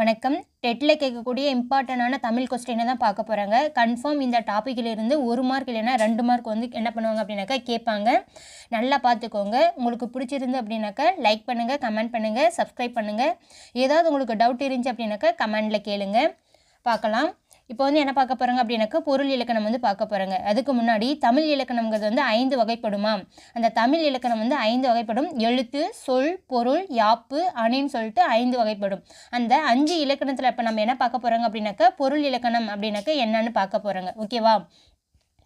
வணக்கம். டெட்டில் கேட்கக்கூடிய இம்பார்ட்டண்டான தமிழ் கொஸ்டினை தான் பார்க்க போகிறாங்க கன்ஃபார்ம் இந்த டாப்பிக்கிலிருந்து ஒரு மார்க் இல்லைன்னா ரெண்டு மார்க் வந்து என்ன பண்ணுவாங்க அப்படின்னாக்கா கேட்பாங்க. நல்லா பார்த்துக்கோங்க. உங்களுக்கு பிடிச்சிருந்து அப்படின்னாக்கா லைக் பண்ணுங்கள் கமெண்ட் பண்ணுங்கள் சப்ஸ்கிரைப் பண்ணுங்கள் ஏதாவது உங்களுக்கு டவுட் இருந்துச்சு அப்படின்னாக்கா கமெண்டில் கேளுங்க. பார்க்கலாம். இப்போ வந்து என்ன பார்க்க போகிறாங்க அப்படின்னாக்கா பொருள் இலக்கணம் வந்து பார்க்க போகிறாங்க அதுக்கு முன்னாடி தமிழ் இலக்கணம்ங்கிறது வந்து ஐந்து வகைப்படுமா? அந்த தமிழ் இலக்கணம் வந்து ஐந்து வகைப்படும். எழுத்து சொல் பொருள் யாப்பு அணின்னு சொல்லிட்டு ஐந்து வகைப்படும். அந்த அஞ்சு இலக்கணத்தில் இப்போ நம்ம என்ன பார்க்க போகிறாங்க அப்படின்னாக்கா பொருள் இலக்கணம் அப்படின்னாக்கா என்னன்னு பார்க்க போகிறாங்க ஓகேவா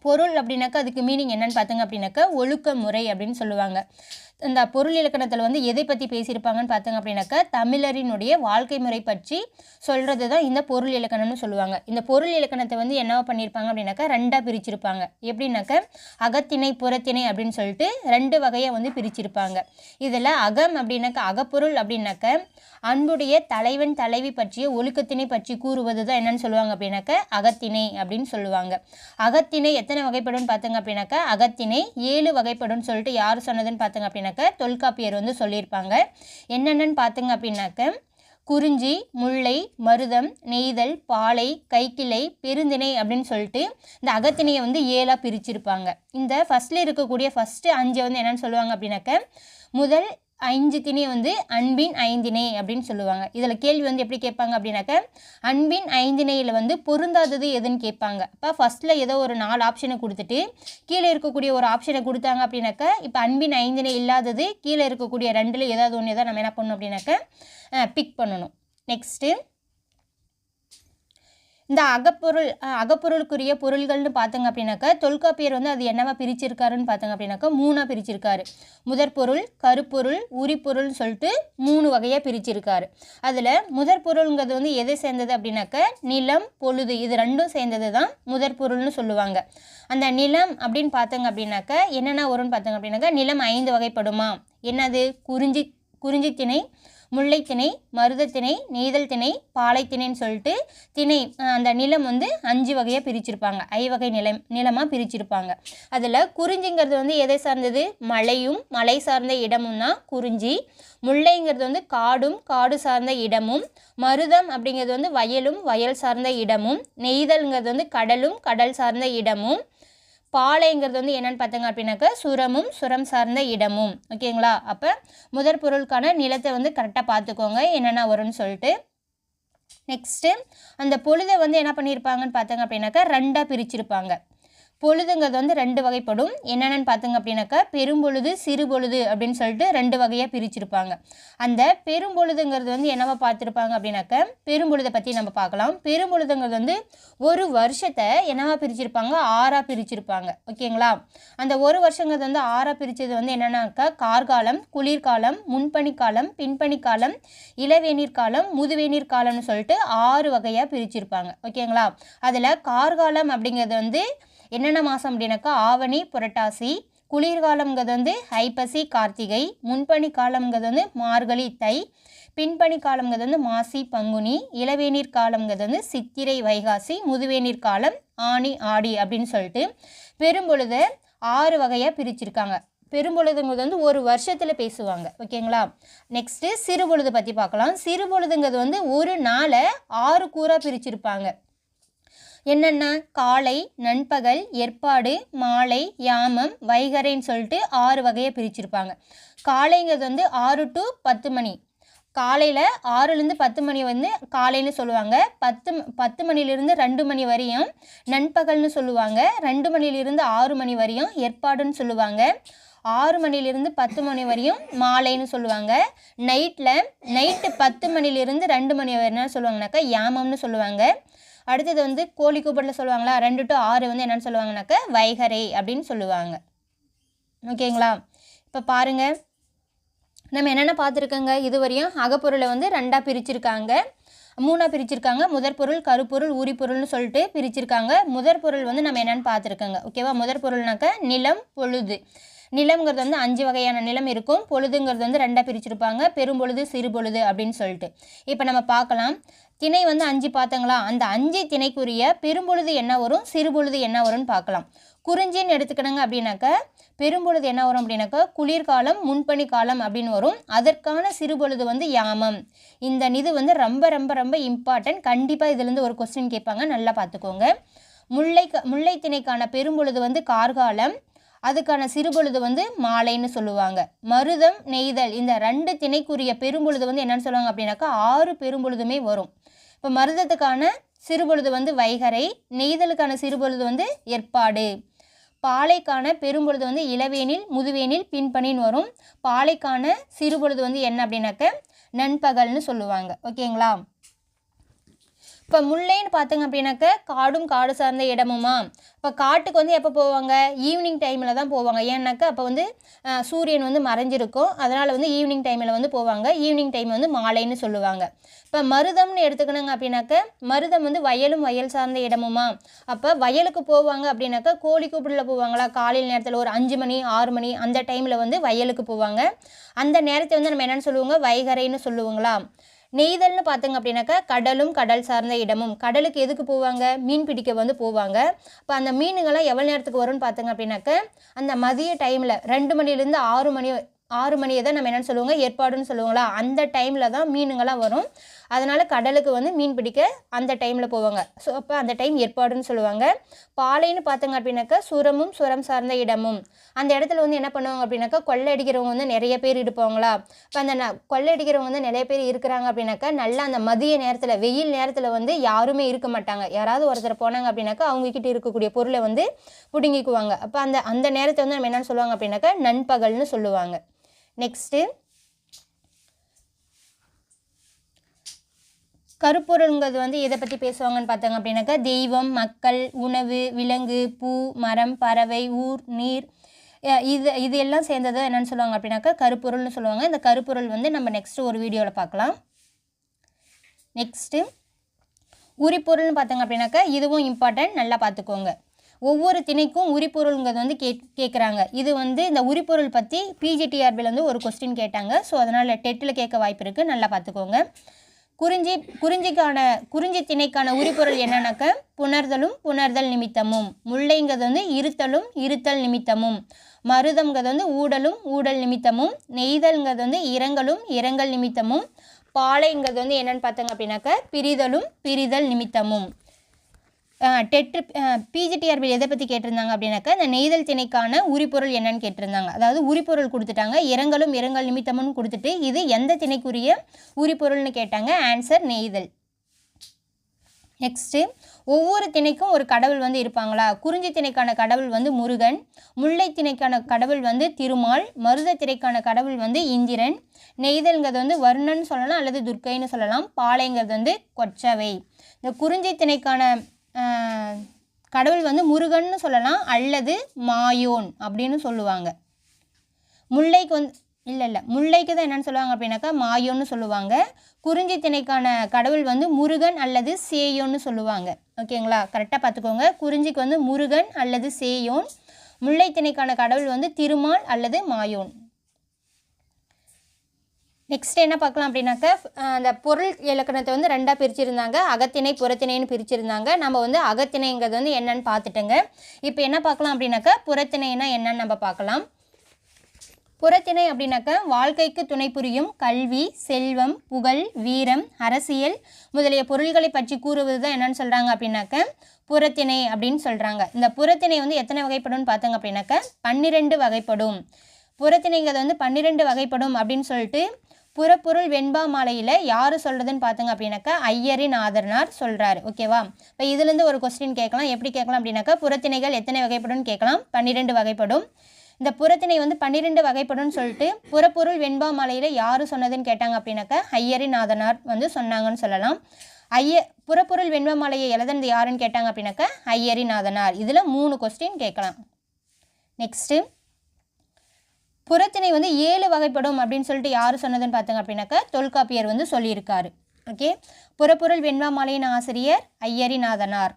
பொருள் அப்படின்னாக்கா அதுக்கு மீனிங் என்னன்னு பார்த்துங்க அப்படின்னாக்கா ஒழுக்க முறை அப்படின்னு சொல்லுவாங்க. இந்த பொருள் இலக்கணத்தில் வந்து எதை பற்றி பேசியிருப்பாங்கன்னு பார்த்தீங்க அப்படின்னாக்கா தமிழரினுடைய வாழ்க்கை முறை பற்றி சொல்கிறது தான் இந்த பொருள் இலக்கணம்னு சொல்லுவாங்க. இந்த பொருள் இலக்கணத்தை வந்து என்னவா பண்ணியிருப்பாங்க அப்படின்னாக்கா ரெண்டாக பிரிச்சிருப்பாங்க. எப்படின்னாக்கா அகத்திணை புறத்திணை அப்படின்னு சொல்லிட்டு ரெண்டு வகையாக வந்து பிரிச்சிருப்பாங்க. இதில் அகம் அப்படின்னாக்கா அகப்பொருள் அப்படின்னாக்கா அன்புடைய தலைவன் தலைவி பற்றிய ஒழுக்கத்தினை பற்றி கூறுவது தான் என்னன்னு சொல்லுவாங்க அப்படின்னாக்கா அகத்திணை அப்படின்னு சொல்லுவாங்க. அகத்திணை எத்தனை வகைப்படும் பார்த்தங்க அப்படின்னாக்கா அகத்திணை ஏழு வகைப்படும் சொல்லிட்டு யார் சொன்னதுன்னு பார்த்தங்க அப்படின்னாக்கா தொல்காப்பியர் வந்து சொல்லியிருப்பாங்க. என்னென்னு பார்த்தங்க அப்படின்னாக்க குறிஞ்சி முல்லை மருதம் நெய்தல் பாலை கைக்கிளை பெருந்திணை அப்படின்னு சொல்லிட்டு இந்த அகத்திணையை வந்து ஏழாக பிரிச்சிருப்பாங்க. இந்த ஃபஸ்ட்டில் இருக்கக்கூடிய ஃபஸ்ட்டு அஞ்சு வந்து என்னென்னு சொல்லுவாங்க அப்படின்னாக்க முதல் ஐந்து திணை வந்து அன்பின் ஐந்திணை அப்படின்னு சொல்லுவாங்க. இதில் கேள்வி வந்து எப்படி கேட்பாங்க அப்படின்னாக்க அன்பின் ஐந்திணையில் வந்து பொருந்தாதது எதுன்னு கேட்பாங்க. இப்போ ஃபஸ்ட்டில் ஏதோ ஒரு நாலு ஆப்ஷனை கொடுத்துட்டு கீழே இருக்கக்கூடிய ஒரு ஆப்ஷனை கொடுத்தாங்க அப்படின்னாக்க இப்போ அன்பின் ஐந்திணை இல்லாதது கீழே இருக்கக்கூடிய ரெண்டில் ஏதாவது ஒன்று ஏதாவது நம்ம என்ன பண்ணணும் அப்படின்னாக்க பிக் பண்ணணும். நெக்ஸ்ட்டு இந்த அகப்பொருள் அகப்பொருளுக்குரிய பொருள்கள்னு பார்த்தங்க அப்படின்னாக்கா தொல்காப்பியர் வந்து அது என்னவா பிரிச்சிருக்காருன்னு பார்த்தங்க அப்படின்னாக்கா மூணாக பிரிச்சிருக்காரு. முதற்பொருள் கருப்பொருள் உரிப்பொருள்னு சொல்லிட்டு மூணு வகையாக பிரிச்சிருக்காரு. அதில் முதற்பொருளுங்கிறது வந்து எதை சேர்ந்தது அப்படின்னாக்கா நிலம் பொழுது இது ரெண்டும் சேர்ந்தது தான் முதற்பொருள்னு சொல்லுவாங்க. அந்த நிலம் அப்படின்னு பார்த்தங்க அப்படின்னாக்கா என்னென்ன வரும்னு பார்த்தங்க அப்படின்னாக்கா நிலம் ஐந்து வகைப்படுமா? என்னது? குறிஞ்சி குறிஞ்சி திணை முல்லைத்திணை மருதத்திணை நெய்தல் திணை பாலைத்திணைன்னு சொல்லிட்டு திணை அந்த நிலம் வந்து அஞ்சு வகையாக பிரிச்சிருப்பாங்க. ஐவகை நிலம் நிலமாக பிரிச்சிருப்பாங்க. அதில் குறிஞ்சிங்கிறது வந்து எதை சார்ந்தது? மலையும் மலை சார்ந்த இடமும் தான் குறிஞ்சி. முல்லைங்கிறது வந்து காடும் காடு சார்ந்த இடமும். மருதம் அப்படிங்கிறது வந்து வயலும் வயல் சார்ந்த இடமும். நெய்தல்ங்கிறது வந்து கடலும் கடல் சார்ந்த இடமும். பாலைங்கிறது வந்து என்னன்னு பார்த்தங்க அப்படின்னாக்கா சுரமும் சுரம் சார்ந்த இடமும். ஓகேங்களா அப்போ முதற் பொருளுக்கான நிலத்தை வந்து கரெக்டாக பார்த்துக்கோங்க என்னென்ன வரும்னு சொல்லிட்டு. நெக்ஸ்ட்டு அந்த பொழுதை வந்து என்ன பண்ணியிருப்பாங்கன்னு பார்த்தாங்க அப்படின்னாக்கா ரெண்டாக பிரிச்சிருப்பாங்க. பொழுதுங்கிறது வந்து ரெண்டு வகைப்படும். என்னென்னு பார்த்துங்க அப்படின்னாக்கா பெரும்பொழுது சிறுபொழுது அப்படின்னு சொல்லிட்டு ரெண்டு வகையாக பிரிச்சிருப்பாங்க. அந்த பெரும்பொழுதுங்கிறது வந்து என்னவா பார்த்துருப்பாங்க அப்படின்னாக்க பெரும்பொழுதை பற்றி நம்ம பார்க்கலாம் பெரும்பொழுதுங்கிறது வந்து ஒரு வருஷத்தை என்னவா பிரிச்சிருப்பாங்க? ஆறாக பிரிச்சிருப்பாங்க. ஓகேங்களா? அந்த ஒரு வருஷங்கிறது வந்து ஆறாக பிரித்தது வந்து என்னென்னாக்கா கார்காலம் குளிர்காலம் முன்பனிக்காலம் பின்பனிக்காலம் இளவேநீர் காலம் முதுவேநீர் காலம்னு சொல்லிட்டு ஆறு வகையாக பிரிச்சிருப்பாங்க. ஓகேங்களா? அதில் கார்காலம் அப்படிங்கிறது வந்து என்னென்ன மாதம் அப்படின்னாக்கா ஆவணி புரட்டாசி குளிர்காலம்ங்கிறது வந்து ஐப்பசி கார்த்திகை முன்பனி காலம்ங்கிறது வந்து மார்கழி தை பின்பனி காலம்ங்கிறது வந்து மாசி பங்குனி இளவேநீர் காலம்ங்கிறது வந்து சித்திரை வைகாசி முதுவேநீர் காலம் ஆனி ஆடி அப்படின்னு சொல்லிட்டு பெரும்பொழுது ஆறு வகையாக பிரிச்சிருக்காங்க. பெரும்பொழுதுங்கிறது வந்து ஒரு வருஷத்தில் பேசுவாங்க. ஓகேங்களா? நெக்ஸ்ட்டு சிறுபொழுது பற்றி பார்க்கலாம். சிறுபொழுதுங்கிறது வந்து ஒரு நாளை ஆறு கூறாக பிரிச்சிருப்பாங்க. என்னென்ன காலை நண்பகல் ஏற்பாடு மாலை யாமம் வைகரைன்னு சொல்லிட்டு ஆறு வகையை பிரிச்சிருப்பாங்க. காலைங்கிறது வந்து ஆறு டு பத்து மணி. காலையில் ஆறுலேருந்து பத்து மணி வந்து காலைன்னு சொல்லுவாங்க. பத்து பத்து மணிலேருந்து ரெண்டு மணி வரையும் நண்பகல்னு சொல்லுவாங்க. ரெண்டு மணிலேருந்து ஆறு மணி வரையும் ஏற்பாடுன்னு சொல்லுவாங்க. ஆறு மணிலிருந்து பத்து மணி வரையும் மாலைன்னு சொல்லுவாங்க. நைட்டில் நைட்டு பத்து மணிலிருந்து ரெண்டு மணி வரை சொல்லுவாங்கனாக்கா யாமம்னு சொல்லுவாங்க. அடுத்தது வந்து கோழி கூப்பிடல சொல்லுவாங்களா? ரெண்டு டு ஆறு வந்து என்னென்னு சொல்லுவாங்கனாக்க வைகரை அப்படின்னு சொல்லுவாங்க. ஓகேங்களா? இப்போ பாருங்கள் நம்ம என்னென்ன பார்த்துருக்கோங்க? இதுவரையும் அகப்பொருளை வந்து ரெண்டாக பிரிச்சிருக்காங்க. மூணாக பிரிச்சிருக்காங்க. முதற் பொருள் கருப்பொருள் உரிப்பொருள்னு சொல்லிட்டு பிரிச்சிருக்காங்க. முதற் பொருள் வந்து நம்ம என்னென்னு பார்த்துருக்கோங்க. ஓகேவா? முதற் பொருள்னாக்க நிலம் பொழுது. நிலம்ங்கிறது வந்து அஞ்சு வகையான நிலம் இருக்கும். பொழுதுங்கிறது வந்து ரெண்டாக பிரிச்சிருப்பாங்க. பெரும்பொழுது சிறுபொழுது அப்படின்னு சொல்லிட்டு. இப்போ நம்ம பார்க்கலாம். திணை வந்து அஞ்சு பார்த்தங்களா அந்த அஞ்சு திணைக்குரிய பெரும்பொழுது என்ன வரும்? சிறுபொழுது என்ன வரும்னு பார்க்கலாம். குறிஞ்சின்னு எடுத்துக்கணுங்க அப்படின்னாக்க பெரும்பொழுது என்ன வரும் அப்படின்னாக்கா குளிர்காலம் முன்பனி காலம் அப்படின்னு வரும். அதற்கான சிறுபொழுது வந்து யாமம். இந்த இது வந்து ரொம்ப ரொம்ப ரொம்ப இம்பார்ட்டன்ட் கண்டிப்பாக இதுலேருந்து ஒரு கொஸ்டின் கேட்பாங்க. நல்லா பார்த்துக்கோங்க. முல்லை முல்லை திணைக்கான பெரும்பொழுது வந்து கார்காலம் அதுக்கான சிறுபொழுது வந்து மாலைன்னு சொல்லுவாங்க. மருதம் நெய்தல் இந்த ரெண்டு திணைக்குரிய பெரும்பொழுது வந்து என்னன்னு சொல்லுவாங்க அப்படின்னாக்கா ஆறு பெரும்பொழுதுமே வரும். இப்போ மருதத்துக்கான சிறுபொழுது வந்து வைகரை நெய்தலுக்கான சிறுபொழுது வந்து ஏற்பாடு. பாலைக்கான பெரும்பொழுது வந்து இளவேனில் முதுவேனில் பின்பணின்னு வரும். பாலைக்கான சிறுபொழுது வந்து என்ன அப்படின்னாக்க நண்பகல்னு சொல்லுவாங்க. ஓகேங்களா? இப்போ முல்லைன்னு பார்த்தீங்க அப்படின்னாக்க காடும் காடு சார்ந்த இடமுமா? இப்போ காட்டுக்கு வந்து எப்போ போவாங்க? ஈவினிங் டைமில் தான் போவாங்க. ஏன்னாக்கா அப்போ வந்து சூரியன் வந்து மறைஞ்சிருக்கும். அதனால் வந்து ஈவினிங் டைமில் வந்து போவாங்க. ஈவினிங் டைம் வந்து மாலைன்னு சொல்லுவாங்க. இப்போ மருதம்னு எடுத்துக்கணுங்க அப்படின்னாக்க மருதம் வந்து வயலும் வயல் சார்ந்த இடமுமா? அப்போ வயலுக்கு போவாங்க அப்படின்னாக்கா கோழி கூப்பிடல போவாங்களா? காலையில் நேரத்தில் ஒரு அஞ்சு மணி ஆறு மணி அந்த டைமில் வந்து வயலுக்கு போவாங்க. அந்த நேரத்தை வந்து நம்ம என்னென்னு சொல்லுவோங்க? வைகரைன்னு சொல்லுவோங்களா? நெய்தல்னு பார்த்தோங்க அப்படின்னாக்கா கடலும் கடல் சார்ந்த இடமும். கடலுக்கு எதுக்கு போவாங்க? மீன் பிடிக்க வந்து போவாங்க. இப்போ அந்த மீனுங்கள்லாம் எவ்வளோ நேரத்துக்கு வரும்னு பார்த்தோங்க அப்படின்னாக்க அந்த மதிய டைமில் ரெண்டு மணிலேருந்து ஆறு மணி ஆறு மணியை தான் நம்ம என்னென்னு சொல்லுவோங்க? ஏற்பாடுன்னு சொல்லுவாங்களா? அந்த டைமில் தான் மீனுங்கள்லாம் வரும். அதனால் கடலுக்கு வந்து மீன் பிடிக்க அந்த டைமில் போவாங்க. ஸோ அப்போ அந்த டைம் ஏற்பாடுன்னு சொல்லுவாங்க. பாலைன்னு பார்த்தோங்க அப்படின்னாக்கா சுரமும் சுரம் சார்ந்த இடமும். அந்த இடத்துல வந்து என்ன பண்ணுவாங்க அப்படின்னாக்கா கொள்ளையடிக்கிறவங்க வந்து நிறைய பேர் இருப்பாங்களா? இப்போ அந்த ந- கொள்ளையடிக்கிறவங்க வந்து நிறைய பேர் இருக்கிறாங்க அப்படின்னாக்கா நல்லா அந்த மதிய நேரத்தில் வெயில் நேரத்தில் வந்து யாருமே இருக்க மாட்டாங்க. யாராவது ஒருத்தர் போனாங்க அப்படின்னாக்கா அவங்கக்கிட்ட இருக்கக்கூடிய பொருளை வந்து பிடுங்கிக்குவாங்க. அப்போ அந்த அந்த நேரத்தை வந்து நம்ம என்னென்னு சொல்லுவாங்க அப்படின்னாக்கா நண்பகல்னு சொல்லுவாங்க. நெக்ஸ்ட்டு கருப்பொருள்ங்கிறது வந்து எதை பற்றி பேசுவாங்கன்னு பார்த்தாங்க அப்படின்னாக்கா தெய்வம் மக்கள் உணவு விலங்கு பூ மரம் பறவை ஊர் நீர். இது இது எல்லாம் சேர்ந்தது என்னென்னு சொல்லுவாங்க அப்படின்னாக்கா கருப்பொருள்னு சொல்லுவாங்க. இந்த கருப்பொருள் வந்து நம்ம நெக்ஸ்ட்டு ஒரு வீடியோவில் பார்க்கலாம். நெக்ஸ்ட்டு உரிப்பொருள்னு பார்த்தாங்க அப்படின்னாக்கா இதுவும் இம்பார்ட்டன்ட் நல்லா பார்த்துக்கோங்க. ஒவ்வொரு திணைக்கும் உரிப்பொருள்ங்கிறது வந்து கே கேட்குறாங்க இது வந்து இந்த உரிப்பொருள் பற்றி பிஜிடிஆர்பியில் வந்து ஒரு கொஸ்டின் கேட்டாங்க. ஸோ அதனால் டெட்டில் கேட்க வாய்ப்பு இருக்குது நல்லா பார்த்துக்கோங்க குறிஞ்சி குறிஞ்சிக்கான குறிஞ்சி திணைக்கான உரிப்பொருள் என்னன்னாக்க புணர்தலும் புணர்தல் நிமித்தமும். முல்லைங்கிறது வந்து இருத்தலும் இருத்தல் நிமித்தமும். மருதம்ங்கிறது வந்து ஊடலும் ஊடல் நிமித்தமும். நெய்தல்ங்கிறது வந்து இரங்கலும் இரங்கல் நிமித்தமும். பாலைங்கிறது வந்து என்னென்னு பார்த்தோங்க அப்படின்னாக்க பிரிதலும் பிரிதல் நிமித்தமும். டெட்டு பிஜிடிஆர்பியில் எதை பற்றி கேட்டிருந்தாங்க அப்படின்னாக்கா இந்த நெய்தல் திணைக்கான உரிப்பொருள் என்னன்னு கேட்டிருந்தாங்க. அதாவது உரிப்பொருள் கொடுத்துட்டாங்க இரங்கலும் இரங்கல் நிமித்தமும் கொடுத்துட்டு இது எந்த திணைக்குரிய உரிப்பொருள்னு கேட்டாங்க? ஆன்சர் நெய்தல். நெக்ஸ்ட்டு ஒவ்வொரு திணைக்கும் ஒரு கடவுள் வந்து இருப்பாங்களா? குறிஞ்சி திணைக்கான கடவுள் வந்து முருகன் முல்லை திணைக்கான கடவுள் வந்து திருமால் மருத திணைக்கான கடவுள் வந்து இந்திரன் நெய்தல்ங்கிறது வந்து வருணன் சொல்லலாம் அல்லது துர்க்கைன்னு சொல்லலாம் பாலைங்கிறது வந்து கொச்சவை இந்த குறிஞ்சி திணைக்கான கடவுள் வந்து முருகன்னு சொல்லலாம் அல்லது மாயோன் அப்படின்னு சொல்லுவாங்க. முல்லைக்கு வந்து இல்லை இல்லை முல்லைக்கு தான் என்னென்னு சொல்லுவாங்க அப்படின்னாக்கா மாயோன்னு சொல்லுவாங்க. குறிஞ்சி திணைக்கான கடவுள் வந்து முருகன் அல்லது சேயோன்னு சொல்லுவாங்க. ஓகேங்களா கரெக்டாக பார்த்துக்கோங்க. குறிஞ்சிக்கு வந்து முருகன் அல்லது சேயோன். முல்லை திணைக்கான கடவுள் வந்து திருமால் அல்லது மாயோன். நெக்ஸ்ட் என்ன பார்க்கலாம் அப்படின்னாக்க அந்த பொருள் இலக்கணத்தை வந்து ரெண்டாக பிரிச்சிருந்தாங்க. அகத்திணை புறத்திணைன்னு பிரிச்சிருந்தாங்க. நம்ம வந்து அகத்திணைங்கிறது வந்து என்னன்னு பார்த்துட்டோங்க. இப்போ என்ன பார்க்கலாம் அப்படின்னாக்கா புறத்திணைனா என்னன்னு நம்ம பார்க்கலாம். புறத்திணை அப்படின்னாக்க வாழ்க்கைக்கு துணை புரியும் கல்வி செல்வம் புகழ் வீரம் அரசியல் முதலிய பொருள்களை பற்றி கூறுவது தான் என்னன்னு சொல்கிறாங்க அப்படின்னாக்க புறத்திணை அப்படின்னு சொல்கிறாங்க இந்த புறத்திணை வந்து எத்தனை வகைப்படும்னு பார்த்தாங்க அப்படின்னாக்க பன்னிரெண்டு வகைப்படும். புறத்திணைங்கிறது வந்து பன்னிரெண்டு வகைப்படும் அப்படின்னு சொல்லிட்டு புறப்பொருள் வெண்பா மாலையில் யார் சொல்கிறதுன்னு பார்த்துங்க அப்படின்னாக்கா ஐயரின் ஆதரனார் சொல்கிறாரு ஓகேவா இப்போ இதுலேருந்து ஒரு கொஸ்டின் கேட்கலாம். எப்படி கேட்கலாம் அப்படின்னாக்கா புறத்திணைகள் எத்தனை வகைப்படும்னு கேட்கலாம். பன்னிரெண்டு வகைப்படும். இந்த புறத்திணை வந்து பன்னிரெண்டு வகைப்படும்னு சொல்லிட்டு புறப்பொருள் வெண்பா மாலையில் யார் சொன்னதுன்னு கேட்டாங்க அப்படின்னாக்கா ஐயரின் ஆதனார் வந்து சொன்னாங்கன்னு சொல்லலாம். ஐய புறப்பொருள் வெண்பா மாலையை எழுதுனது யாருன்னு கேட்டாங்க அப்படின்னாக்கா ஐயரின் ஆதனார் இதில் மூணு கொஸ்டின் கேட்கலாம். நெக்ஸ்ட்டு புறத்திணை வந்து ஏழு வகைப்படும் அப்படின்னு சொல்லிட்டு யார் சொன்னதுன்னு பார்த்தங்க அப்படின்னாக்கா தொல்காப்பியர் வந்து சொல்லியிருக்காரு. ஓகே? புறப்பொருள் வெண்பா மாலையின் ஆசிரியர் ஐயரிநாதனார்.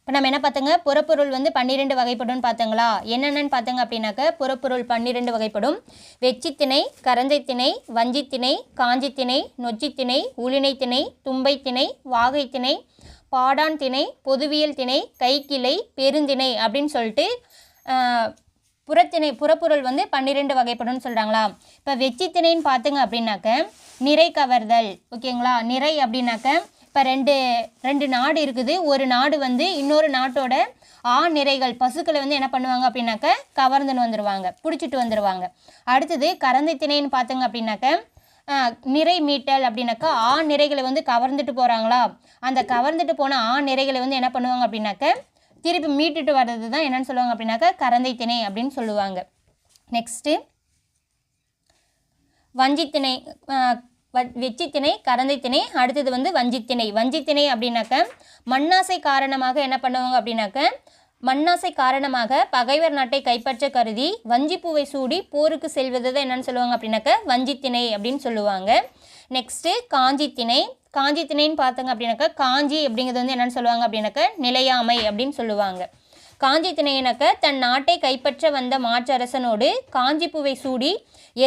இப்போ நம்ம என்ன பார்த்தோங்க புறப்பொருள் வந்து பன்னிரெண்டு வகைப்படும்னு பார்த்தங்களா என்னென்னு பார்த்தங்க அப்படின்னாக்க புறப்பொருள் பன்னிரெண்டு வகைப்படும். வெச்சித்திணை கரந்தைத்திணை வஞ்சித்திணை காஞ்சித்திணை நொச்சித்திணை உளினைத்திணை தும்பைத்திணை வாகைத்திணை பாடான் திணை பொதுவியல் திணை கைக்கிளை பெருந்திணை அப்படின்னு சொல்லிட்டு புறத்திணை புறப்பொருள் வந்து பன்னிரெண்டு வகைப்படும்னு சொல்கிறாங்களா இப்போ வெச்சித்திணைன்னு பார்த்துங்க அப்படின்னாக்க நிறை கவர்தல் ஓகேங்களா? நிறை அப்படின்னாக்க இப்போ ரெண்டு ரெண்டு நாடு இருக்குது. ஒரு நாடு வந்து இன்னொரு நாட்டோட ஆ நிறைகள் பசுக்களை வந்து என்ன பண்ணுவாங்க அப்படின்னாக்க கவர்ந்துன்னு வந்துடுவாங்க பிடிச்சிட்டு வந்துடுவாங்க அடுத்தது கரந்தை திணைன்னு பார்த்துங்க அப்படின்னாக்க நிறை மீட்டல் அப்படின்னாக்கா ஆ நிறைகளை வந்து கவர்ந்துட்டு போகிறாங்களா அந்த கவர்ந்துட்டு போன ஆ நிறைகளை வந்து என்ன பண்ணுவாங்க அப்படின்னாக்க திருப்பி மீட்டுட்டு வர்றது தான் என்னென்னு சொல்லுவாங்க அப்படின்னாக்கா கரந்தை திணை அப்படின்னு சொல்லுவாங்க. நெக்ஸ்ட்டு வஞ்சித்திணை ஆஹ், வ- வெச்சித்திணை கரந்தைத்திணை அடுத்தது வந்து வஞ்சித்திணை வஞ்சித்திணை அப்படின்னாக்க மண்ணாசை காரணமாக என்ன பண்ணுவாங்க அப்படின்னாக்க மண்ணாசை காரணமாக பகைவர் நாட்டை கைப்பற்ற கருதி வஞ்சிப்பூவை சூடி போருக்கு செல்வது தான் என்னன்னு சொல்லுவாங்க அப்படின்னாக்க வஞ்சித்திணை அப்படின்னு சொல்லுவாங்க. நெக்ஸ்ட்டு காஞ்சித்திணை காஞ்சித்திணைன்னு பார்த்தாங்க அப்படின்னாக்க காஞ்சி அப்படிங்கிறது வந்து என்னென்னு சொல்லுவாங்க அப்படின்னாக்க நிலையாமை அப்படின்னு சொல்லுவாங்க. காஞ்சி திணையினக்க தன் நாட்டை கைப்பற்ற வந்த மாற்றரசனோடு காஞ்சிப்பூவை சூடி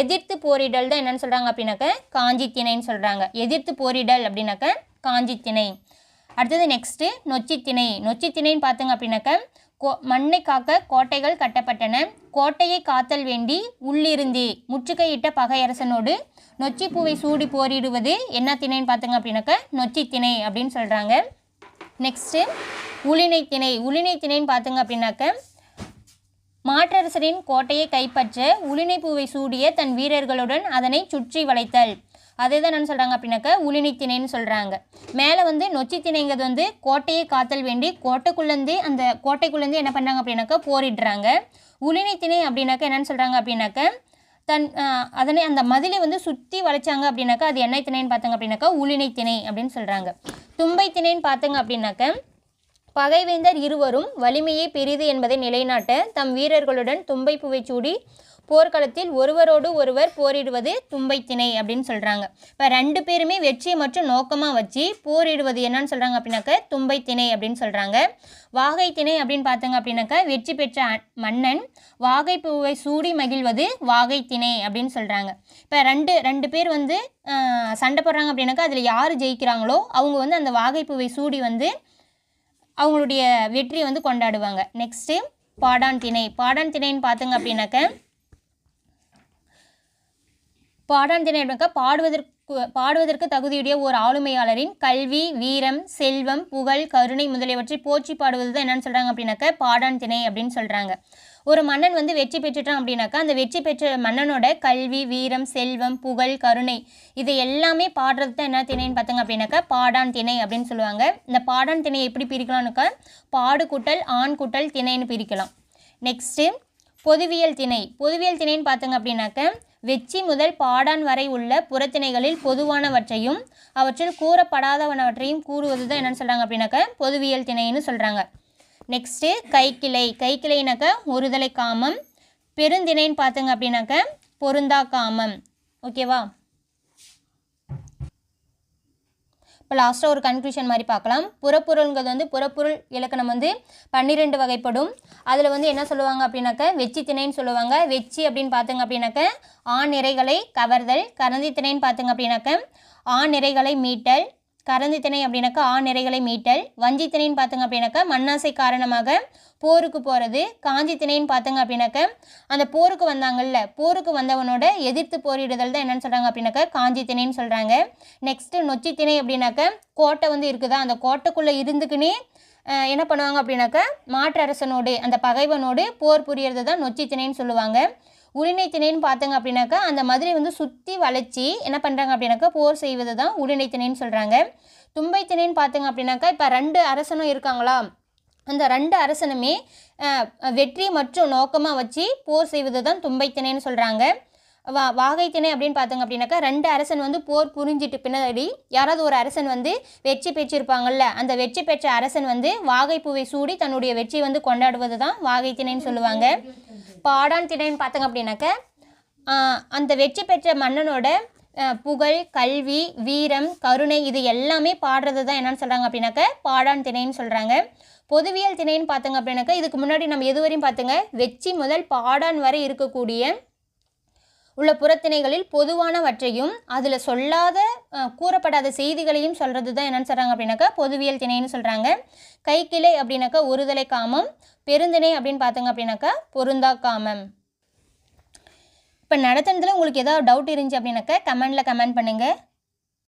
எதிர்த்து போரிடல் தான் என்னென்னு சொல்கிறாங்க அப்படின்னாக்க காஞ்சி திணைன்னு சொல்கிறாங்க எதிர்த்து போரிடல் அப்படின்னாக்க காஞ்சி திணை. அடுத்தது நெக்ஸ்ட்டு நொச்சி திணை. நொச்சி திணைன்னு பார்த்தங்க அப்படின்னாக்க மண்ணை காக்க கோட்டைகள் கட்டப்பட்டன. கோட்டையை காத்தல் வேண்டி உள்ளிருந்தே முற்றுகையிட்ட பகையரசனோடு நொச்சி பூவை சூடி போரிடுவது என்ன திணைன்னு பார்த்துங்க அப்படின்னாக்க நொச்சி திணை அப்படின்னு சொல்கிறாங்க நெக்ஸ்ட்டு உளினை திணை. உளினை திணைன்னு பார்த்துங்க அப்படின்னாக்க மாற்றரசரின் கோட்டையை கைப்பற்ற உளினை பூவை சூடிய தன் வீரர்களுடன் அதனை சுற்றி வளைத்தல். அதே தான் என்ன சொல்கிறாங்க அப்படின்னாக்க உளினி திணைன்னு சொல்கிறாங்க மேலே வந்து நொச்சி திணைங்கிறது வந்து கோட்டையை காத்தல் வேண்டி கோட்டைக்குள்ளேருந்தே அந்த கோட்டைக்குள்ளேருந்தே என்ன பண்ணுறாங்க அப்படின்னாக்க போரிடுறாங்க. உளினி திணை அப்படின்னாக்க என்னென்னு சொல்கிறாங்க அப்படின்னாக்க தன் அதனை அந்த மதிலை வந்து சுற்றி வளைச்சாங்க அப்படின்னாக்கா அது என்ன திணைன்னு பார்த்தாங்க அப்படின்னாக்கா உளினை திணை அப்படின்னு சொல்கிறாங்க தும்பை திணைன்னு பார்த்தாங்க அப்படின்னாக்க பகைவேந்தர் இருவரும் வலிமையே பெரிது என்பதை நிலைநாட்ட தம் வீரர்களுடன் தும்பை பூவை சூடி போர்க்களத்தில் ஒருவரோடு ஒருவர் போரிடுவது தும்பை திணை அப்படின்னு சொல்கிறாங்க இப்போ ரெண்டு பேருமே வெற்றி மற்றும் நோக்கமாக வச்சு போரிடுவது என்னன்னு சொல்கிறாங்க அப்படின்னாக்க தும்பை திணை அப்படின்னு சொல்கிறாங்க வாகை திணை அப்படின்னு பார்த்தாங்க அப்படின்னாக்க வெற்றி பெற்ற அ- மன்னன் வாகை பூவை சூடி மகிழ்வது வாகை திணை அப்படின்னு சொல்கிறாங்க இப்போ ரெண்டு ரெண்டு பேர் வந்து சண்டை போடுறாங்க அப்படின்னாக்கா அதில் யார் ஜெயிக்கிறாங்களோ அவங்க வந்து அந்த வாகைப்பூவை சூடி வந்து அவங்களுடைய வெற்றியை வந்து கொண்டாடுவாங்க. நெக்ஸ்ட்டு பாடான் திணை. பாடான் திணைன்னு பார்த்துங்க அப்படின்னாக்க பாடான் திணை பாடுவதற்கு பாடுவதற்கு தகுதியுடைய ஒரு ஆளுமையாளரின் கல்வி வீரம் செல்வம் புகழ் கருணை முதலியவற்றை போற்றி பாடுவது தான் என்னன்னு சொல்கிறாங்க அப்படின்னாக்க பாடான் திணை அப்படின்னு சொல்கிறாங்க ஒரு மன்னன் வந்து வெற்றி பெற்றுட்டான் அப்படின்னாக்கா அந்த வெற்றி பெற்ற மன்னனோட கல்வி வீரம் செல்வம் புகழ் கருணை இது எல்லாமே பாடுறது தான் என்ன திணைன்னு பார்த்தாங்க அப்படின்னாக்கா பாடான் திணை அப்படின்னு சொல்லுவாங்க. இந்த பாடான் திணையை எப்படி பிரிக்கலாம்னுக்கா பாடு கூட்டல் ஆண் கூட்டல் திணைன்னு பிரிக்கலாம். நெக்ஸ்ட்டு பொதுவியல் திணை. பொதுவியல் திணைன்னு பார்த்தாங்க அப்படின்னாக்க வெச்சி முதல் பாடான் வரை உள்ள புறத்திணைகளில் பொதுவானவற்றையும் அவற்றில் கூறப்படாதவனவற்றையும் கூறுவது தான் என்னென்னு சொல்கிறாங்க அப்படின்னாக்க பொதுவியல் திணைன்னு சொல்கிறாங்க நெக்ஸ்ட்டு கைக்கிளை. கைக்கிளைனாக்க ஒருதலை காமம். பெருந்திணைன்னு பார்த்துங்க அப்படின்னாக்க பொருந்தா காமம். ஓகேவா இப்போ லாஸ்ட்டாக ஒரு கன்க்ளூஷன் மாதிரி பார்க்கலாம். புறப்பொருள்ங்கிறது வந்து புறப்பொருள் இலக்கணம் வந்து பன்னிரெண்டு வகைப்படும். அதில் வந்து என்ன சொல்லுவாங்க அப்படின்னாக்க வெச்சி திணைன்னு சொல்லுவாங்க. வெச்சி அப்படின்னு பார்த்துங்க அப்படின்னாக்க ஆண் நிறைகளை கவர்தல் கரந்தி திணைன்னு பார்த்துங்க அப்படின்னாக்க ஆண் நிறைகளை மீட்டல் கரந்து திணை அப்படின்னாக்கா ஆண் நிறைகளை மீட்டல். வஞ்சி திணைன்னு பார்த்தாங்க அப்படின்னாக்கா மண்ணாசை காரணமாக போருக்கு போகிறது காஞ்சி திணைன்னு பார்த்தோங்க அப்படின்னாக்க அந்த போருக்கு வந்தாங்கல்ல போருக்கு வந்தவனோட எதிர்த்து போரிடுதல் தான் என்னென்னு சொல்கிறாங்க அப்படின்னாக்க காஞ்சி திணைன்னு சொல்கிறாங்க நெக்ஸ்ட்டு நொச்சி திணை அப்படின்னாக்க கோட்டை வந்து இருக்குதா? அந்த கோட்டைக்குள்ளே இருந்துக்குன்னே என்ன பண்ணுவாங்க அப்படின்னாக்க மாற்றரசனோடு அந்த பகைவனோடு போர் புரியறது தான் நொச்சி திணைன்னு சொல்லுவாங்க. உரிணைத்திணைன்னு பார்த்தாங்க அப்படின்னாக்கா அந்த மதுரை வந்து சுற்றி வளைச்சி என்ன பண்ணுறாங்க அப்படின்னாக்கா போர் செய்வது தான் உரிணைத்திணைன்னு திணைன்னு சொல்கிறாங்க தும்பைத்திணைன்னு பார்த்தாங்க அப்படின்னாக்கா இப்போ ரெண்டு அரசனும் இருக்காங்களா? அந்த ரெண்டு அரசனுமே வெற்றி மற்றும் நோக்கமாக வச்சு போர் செய்வது தான் தும்பைத்திணைன்னு சொல்கிறாங்க வா வாகை திணை அப்படின்னு பார்த்தாங்க அப்படின்னாக்கா ரெண்டு அரசன் வந்து போர் புரிஞ்சிட்டு பின்னாடி யாராவது ஒரு அரசன் வந்து வெற்றி பெற்றிருப்பாங்கல்ல அந்த வெற்றி பெற்ற அரசன் வந்து வாகைப்பூவை சூடி தன்னுடைய வெற்றியை வந்து கொண்டாடுவது தான் வாகை திணைன்னு சொல்லுவாங்க. பாடான் திணைன்னு பார்த்தங்க அப்படின்னாக்க அந்த வெற்றி பெற்ற மன்னனோட புகழ் கல்வி வீரம் கருணை இது எல்லாமே பாடுறது தான் என்னன்னு சொல்கிறாங்க அப்படின்னாக்க பாடான் திணைன்னு சொல்கிறாங்க பொதுவியல் திணைன்னு பார்த்தங்க அப்படின்னாக்கா இதுக்கு முன்னாடி நம்ம எது வரையும் பார்த்துங்க வெற்றி முதல் பாடான் வரை இருக்கக்கூடிய உள்ள புறத்திணைகளில் பொதுவானவற்றையும் அதில் சொல்லாத கூறப்படாத செய்திகளையும் சொல்கிறது தான் என்னென்னு சொல்கிறாங்க அப்படின்னாக்கா பொதுவியல் திணைன்னு சொல்கிறாங்க கைக்கிளை அப்படின்னாக்கா ஒருதலை காமம் பெருந்திணை அப்படின்னு பார்த்துங்க அப்படின்னாக்கா பொருந்தா காமம். இப்போ நடத்துனதுல உங்களுக்கு ஏதாவது டவுட் இருந்துச்சு அப்படின்னாக்கா கமெண்டில் கமெண்ட் பண்ணுங்கள்